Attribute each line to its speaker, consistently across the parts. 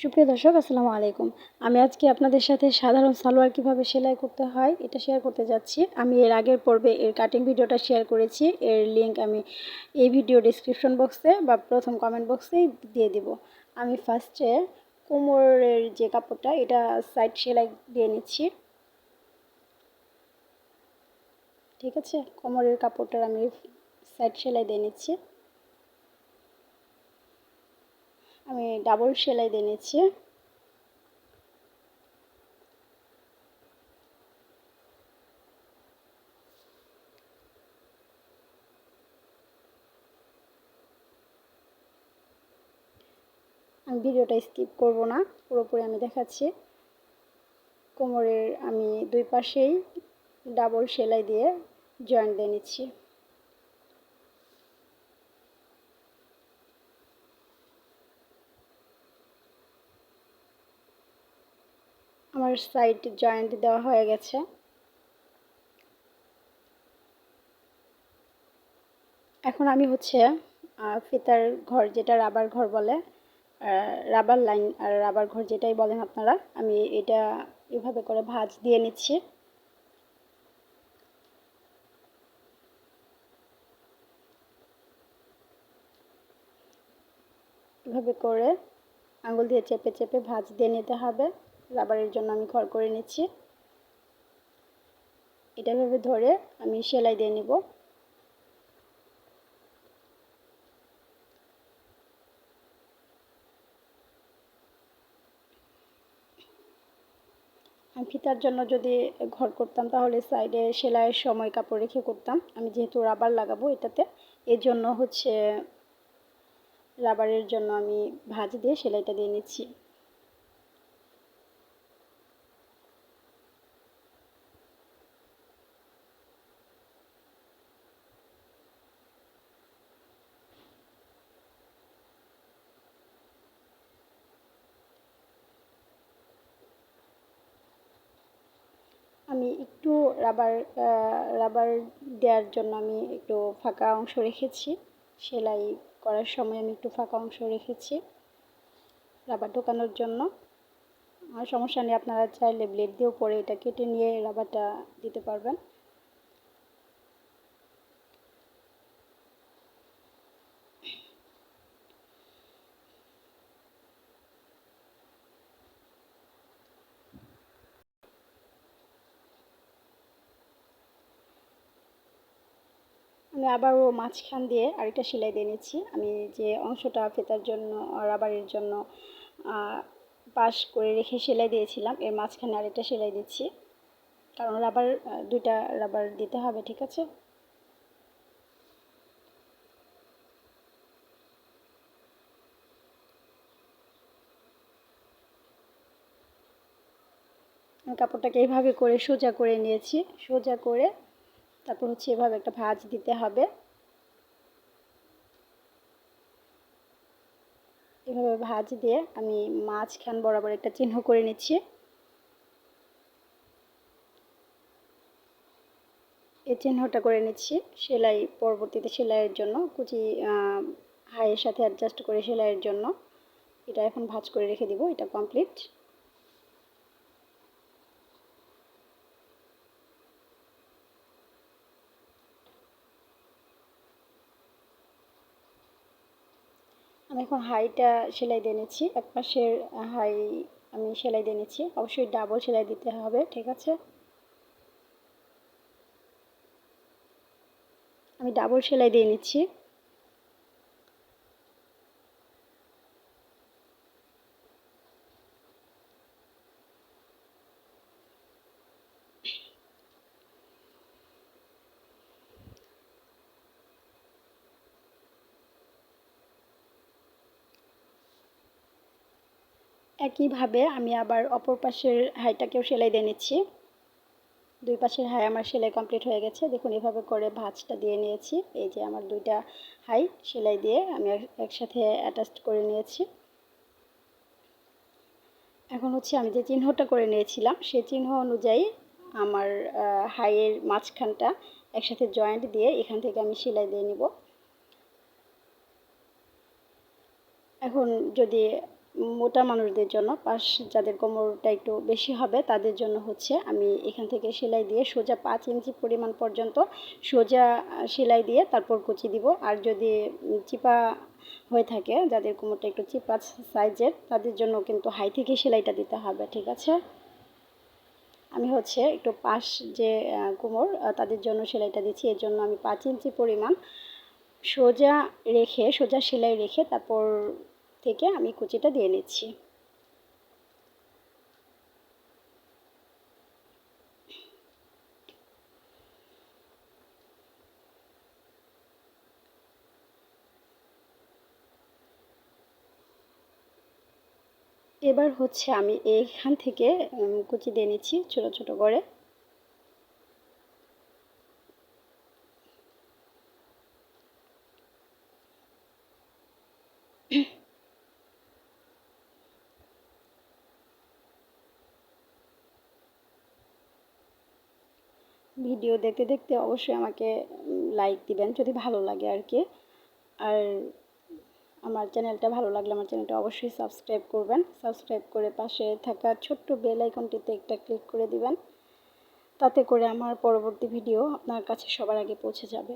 Speaker 1: সুপ্রিয় দর্শক, আসসালামু আলাইকুম। আমি আজকে আপনাদের সাথে সাধারণ সালোয়ার কীভাবে সেলাই করতে হয় এটা শেয়ার করতে যাচ্ছি। আমি এর আগের পর্বে এর কাটিং ভিডিওটা শেয়ার করেছি। এর লিংক আমি এই ভিডিও ডিসক্রিপশন বক্সে বা প্রথম কমেন্ট বক্সেই দিয়ে দিব। আমি ফার্স্টে কোমরের যে কাপড়টা, এটা সাইড সেলাই দিয়ে নিচ্ছি। ঠিক আছে? কোমরের কাপড়টার আমি সাইড সেলাই দিয়ে নিচ্ছি। আমি ডাবল সেলাই দিয়ে নিচ্ছি আমি ভিডিওটা স্কিপ করব না, পুরোপুরি আমি দেখাচ্ছি। কোমরের আমি দুই পাশেই ডাবল সেলাই দিয়ে জয়েন্ট দিয়ে নিচ্ছি। আমার সাইড জয়েন্ট দেওয়া হয়ে গেছে। এখন আমি হচ্ছে ফিতার ঘর যেটা রাবার ঘর বলে রাবার লাইন আর রাবার ঘর যেটাই বলেন আপনারা, আমি এটা এভাবে করে ভাঁজ দিয়ে নিচ্ছি। এভাবে করে আঙুল দিয়ে চেপে চেপে ভাঁজ দিয়ে নিতে হবে। রাবারের জন্য আমি ঘর করে নিচ্ছি। এটা ভেবে ধরে আমি সেলাই দিয়ে নিব। আমি ফিতার জন্য যদি ঘর করতাম তাহলে সাইডে সেলাইয়ের সময় কাপড় রেখে করতাম। আমি যেহেতু রাবার লাগাবো এটাতে এর জন্য হচ্ছে রাবারের জন্য আমি ভাঁজ দিয়ে সেলাইটা দিয়ে নিচ্ছি আমি একটু রাবার রাবার দেওয়ার জন্য আমি একটু ফাঁকা অংশ রেখেছি। সেলাই করার সময় আমি একটু ফাঁকা অংশ রেখেছি রাবার ঢোকানোর জন্য। আর সমস্যা নেই, আপনারা চাইলে ব্লেড দিয়েও পরে এটা কেটে নিয়ে রাবারটা দিতে পারবেন। আমি আবারও মাঝখান দিয়ে আরেকটা সেলাই দিয়ে নিচ্ছি। আমি যে অংশটা ফেতার জন্য, রাবারের জন্য পাশ করে রেখে সেলাই দিয়েছিলাম, এর মাঝখানে আরেকটা সেলাই দিচ্ছি। কারণ রাবার দুইটা রাবার দিতে হবে, ঠিক আছে? কাপড়টাকে এইভাবে করে সোজা করে নিয়েছি। সোজা করে তারপর হচ্ছে এভাবে একটা ভাঁজ দিতে হবে। এভাবে ভাঁজ দিয়ে আমি মাঝখান বরাবর একটা চিহ্ন করে নিচ্ছি। এই চিহ্নটা করে নিচ্ছি সেলাই, পরবর্তীতে সেলাইয়ের জন্য, কুচি হাইয়ের সাথে অ্যাডজাস্ট করে সেলাইয়ের জন্য। এটা এখন ভাঁজ করে রেখে দিব, এটা কমপ্লিট আমি এখন হাইটা সেলাই দিয়ে নিচ্ছি। এক পাশের হাই আমি সেলাই দিয়ে নিচ্ছি। অবশ্যই ডাবল সেলাই দিতে হবে, ঠিক আছে? আমি ডাবল সেলাই দিয়ে নিচ্ছি। একইভাবে আমি আবার অপর পাশের হাইটাকেও সেলাই দিয়ে নিচ্ছি। দুই পাশের হাই আমার সেলাই কমপ্লিট হয়ে গেছে। দেখুন, এভাবে করে ভাঁজটা দিয়ে নিয়েছি। এই যে আমার দুইটা হাই সেলাই দিয়ে আমি একসাথে অ্যাটাচ করে নিয়েছি। এখন হচ্ছে আমি যে চিহ্নটা করে নিয়েছিলাম সেই চিহ্ন অনুযায়ী আমার হাইয়ের মাঝখানটা একসাথে জয়েন্ট দিয়ে এখান থেকে আমি সেলাই দিয়ে নিব। এখন যদি মোটা মানুষদের জন্য, পাশ যাদের কোমরটা একটু বেশি হবে তাদের জন্য হচ্ছে আমি এখান থেকে সেলাই দিয়ে সোজা পাঁচ ইঞ্চি পরিমাণ পর্যন্ত সোজা সেলাই দিয়ে তারপর কুচি দিব। আর যদি চিপা হয়ে থাকে, যাদের কোমরটা একটু চিপা সাইজের, তাদের জন্য কিন্তু হাই থেকে সেলাইটা দিতে হবে, ঠিক আছে? আমি হচ্ছে একটু পাশ যে কোমর তাদের জন্য সেলাইটা দিচ্ছি। এর জন্য আমি পাঁচ ইঞ্চি পরিমাণ সোজা রেখে, সোজা সেলাই রেখে তারপর থেকে আমি কুচিটা দিয়ে নিচ্ছি। এবার হচ্ছে আমি এইখান থেকে কুচি দিয়ে নিচ্ছি ছোটো ছোটো করে। ভিডিও দেখতে দেখতে অবশ্যই আমাকে লাইক দিবেন যদি ভালো লাগে আর কি। আর আমার চ্যানেলটা ভালো লাগলে আমার চ্যানেলটা অবশ্যই সাবস্ক্রাইব করবেন। সাবস্ক্রাইব করে পাশে থাকা ছোট্ট বেল আইকনটিতে একটা ক্লিক করে দিবেন। তাতে করে আমার পরবর্তী ভিডিও আপনার কাছে সবার আগে পৌঁছে যাবে।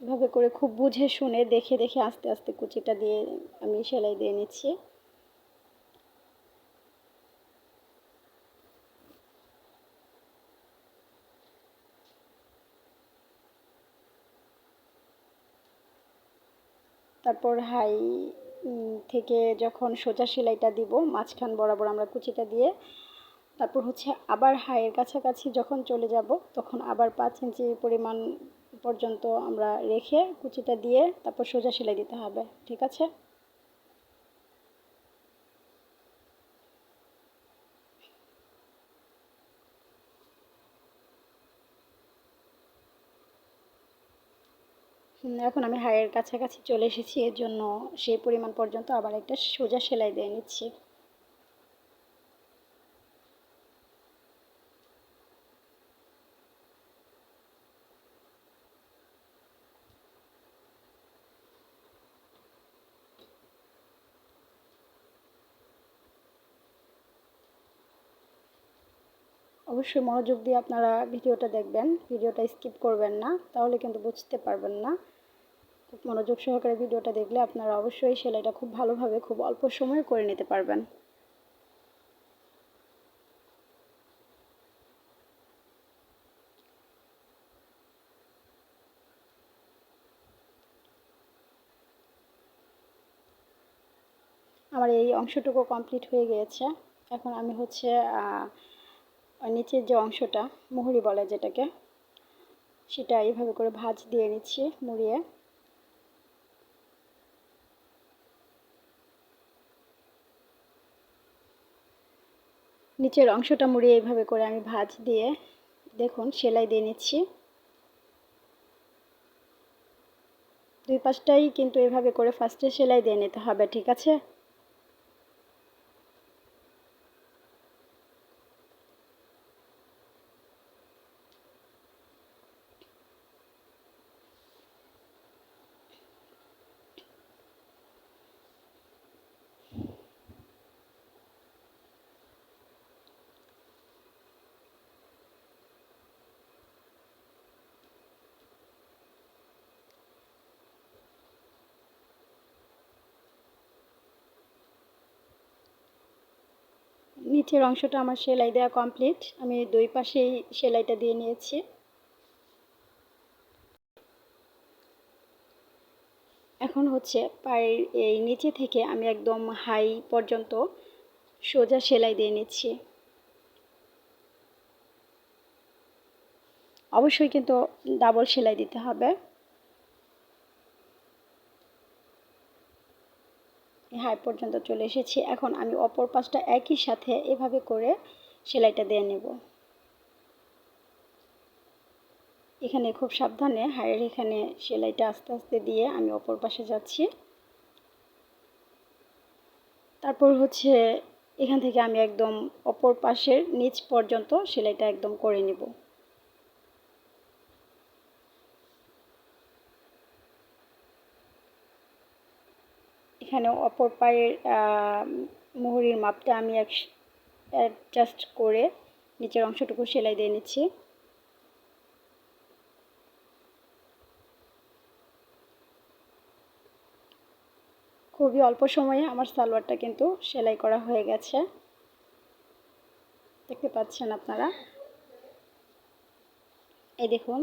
Speaker 1: এভাবে করে খুব বুঝে শুনে দেখে দেখে আস্তে আস্তে কুচিটা দিয়ে আমি সেলাই দিয়ে নিচ্ছি। তারপর হাই থেকে যখন সোজা সেলাইটা দিব, মাঝখান বরাবর আমরা কুচিটা দিয়ে, তারপর হচ্ছে আবার হাইয়ের কাছাকাছি যখন চলে যাব, তখন আবার পাঁচ ইঞ্চি পরিমাণ পর্যন্ত আমরা রেখে কুচিটা দিয়ে তারপর সোজা সেলাই দিতে হবে, ঠিক আছে? এখন আমি হাড়ের কাছাকাছি চলে এসেছি, এর জন্য সেই পরিমাণ পর্যন্ত আবার একটা সোজা সেলাই দিয়ে নিচ্ছি। অবশ্যই মনোযোগ দিয়ে আপনারা ভিডিওটা দেখবেন। ভিডিওটা স্কিপ করবেন না, তাহলে কিন্তু বুঝতে পারবেন না। মনোযোগ সহকারে ভিডিওটা দেখলে আপনারা অবশ্যই সেলাইটা খুব ভালোভাবে, খুব অল্প সময়ে করে নিতে পারবেন। আমার এই অংশটুকু কমপ্লিট হয়ে গিয়েছে। এখন আমি হচ্ছে নিচের যে অংশটা, মুহুরি বলে যেটাকে, সেটা এইভাবে করে ভাজ দিয়ে নিচ্ছি, মুড়িয়ে। নিচের অংশটা মুড়িয়ে এইভাবে করে আমি ভাজ দিয়ে, দেখুন, সেলাই দিয়ে নিচ্ছি। দুই পাশটাই কিন্তু এভাবে করে ফার্স্টে সেলাই দিয়ে নিতে হবে, ঠিক আছে? নিচের অংশটা আমার সেলাই দেওয়া কমপ্লিট আমি দুই পাশেই সেলাইটা দিয়ে নিয়েছি। এখন হচ্ছে পায়ের এই নিচে থেকে আমি একদম হাই পর্যন্ত সোজা সেলাই দিয়ে নিচ্ছি। অবশ্যই কিন্তু ডাবল সেলাই দিতে হবে। হাই পর্যন্ত চলে এসেছি। এখন আমি অপর পাশটা একই সাথে এভাবে করে সেলাইটা দিয়ে নেব। এখানে খুব সাবধানে হাইয়ের এখানে সেলাইটা আস্তে আস্তে দিয়ে আমি অপর পাশে যাচ্ছি। তারপর হচ্ছে এখান থেকে আমি একদম অপর পাশের নিচ পর্যন্ত সেলাইটা একদম করে নেব। এখানে অপর পায়ের মুহুরির মাপটা আমি এক অ্যাডজাস্ট করে নিচের অংশটুকু সেলাই দিয়ে নিচ্ছি। খুবই অল্প সময়ে আমার সালোয়ারটা কিন্তু সেলাই করা হয়ে গেছে। দেখতে পাচ্ছেন আপনারা? এই দেখুন,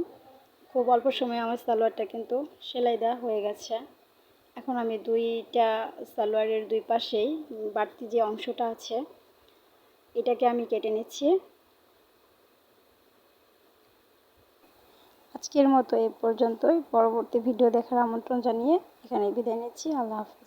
Speaker 1: খুব অল্প সময়ে আমার সালোয়ারটা কিন্তু সেলাই দেওয়া হয়ে গেছে। এখন আমি দুইটা সালোয়ারের দুই পাশেই বাড়তি যে অংশটা আছে, এটাকে আমি কেটে নিচ্ছি। আজকের মতো এ পর্যন্তই। পরবর্তী ভিডিও দেখার আমন্ত্রণ জানিয়ে এখানে বিদায় নিচ্ছি। আল্লাহ হাফিজ।